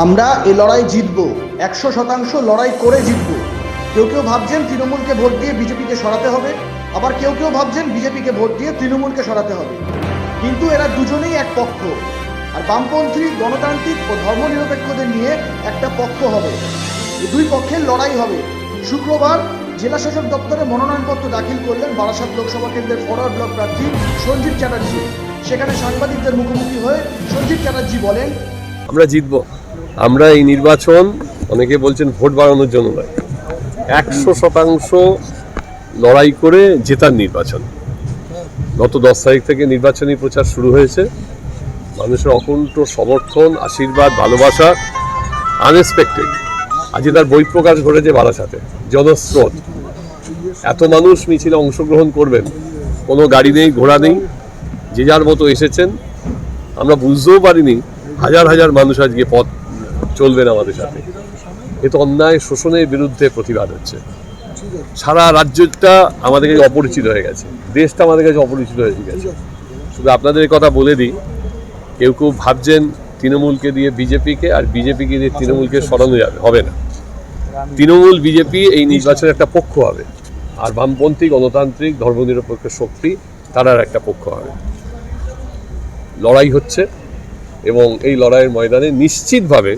আমরা এ লড়াই জিতব। একশো শতাংশ লড়াই করে জিতব। কেউ কেউ ভাবছেন তৃণমূলকে ভোট দিয়ে বিজেপিকে সরাতে হবে। আবার কেউ কেউ ভাবছেন বিজেপিকে ভোট দিয়ে তৃণমূলকে সরাতে হবে। কিন্তু এরা দুজনেই এক পক্ষ। আর বামপন্থী গণতান্ত্রিক ও ধর্মনিরপেক্ষদের নিয়ে একটা পক্ষ হবে। দুই পক্ষের লড়াই হবে। শুক্রবার জেলা শাসক দপ্তরে মনোনয়নপত্র দাখিল করলেন বারাসাত লোকসভা কেন্দ্রের ফরওয়ার্ড ব্লক প্রার্থী সঞ্জীব চ্যাটার্জি। সেখানে সাংবাদিকদের মুখোমুখি হয়ে সঞ্জীব চ্যাটার্জি বলেন, আমরা জিতব। আমরা এই নির্বাচন, অনেকে বলছেন ভোট বাড়ানোর জন্য নয়, একশো শতাংশ লড়াই করে জেতার নির্বাচন। গত দশ তারিখ থেকে নির্বাচনী প্রচার শুরু হয়েছে। মানুষের অকুণ্ঠ সমর্থন, আশীর্বাদ, ভালোবাসা আনএক্সপেক্টেড আজকে তার বই প্রকাশ ঘটেছে বারাসাতে জনস্রোত। এত মানুষ মিছিলে অংশগ্রহণ করবেন, কোনো গাড়ি নেই, ঘোড়া নেই, যে যার মতো এসেছেন। আমরা বুঝতেও পারিনি, হাজার হাজার মানুষ আজকে পথ চলবেন আমাদের সাথে। এ তো অন্যায় শোষণের বিরুদ্ধে প্রতিবাদ হচ্ছে। সারা রাজ্যটা আমাদের কাছে অপরিচিত হয়ে গেছে। দেশটা আমাদের কাছে অপরিচিত হয়ে গেছে। শুধু আপনাদের কথা বলে দিই, কেউ কেউ ভাবছেন তৃণমূলকে দিয়ে বিজেপিকে আর বিজেপিকে দিয়ে তৃণমূলকে সরানো যাবে, হবে না। তৃণমূল, বিজেপি এই নির্বাচনের একটা পক্ষ হবে। আর বামপন্থী, গণতান্ত্রিক, ধর্মনিরপেক্ষ শক্তি, তারার একটা পক্ষ হবে। লড়াই হচ্ছে এবং এই লড়াইয়ের ময়দানে নিশ্চিতভাবে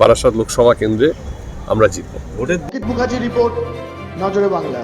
বারাসাত লোকসভা কেন্দ্রে আমরা জিতব। অঙ্কিত মুখার্জি রিপোর্ট নজরে বাংলা।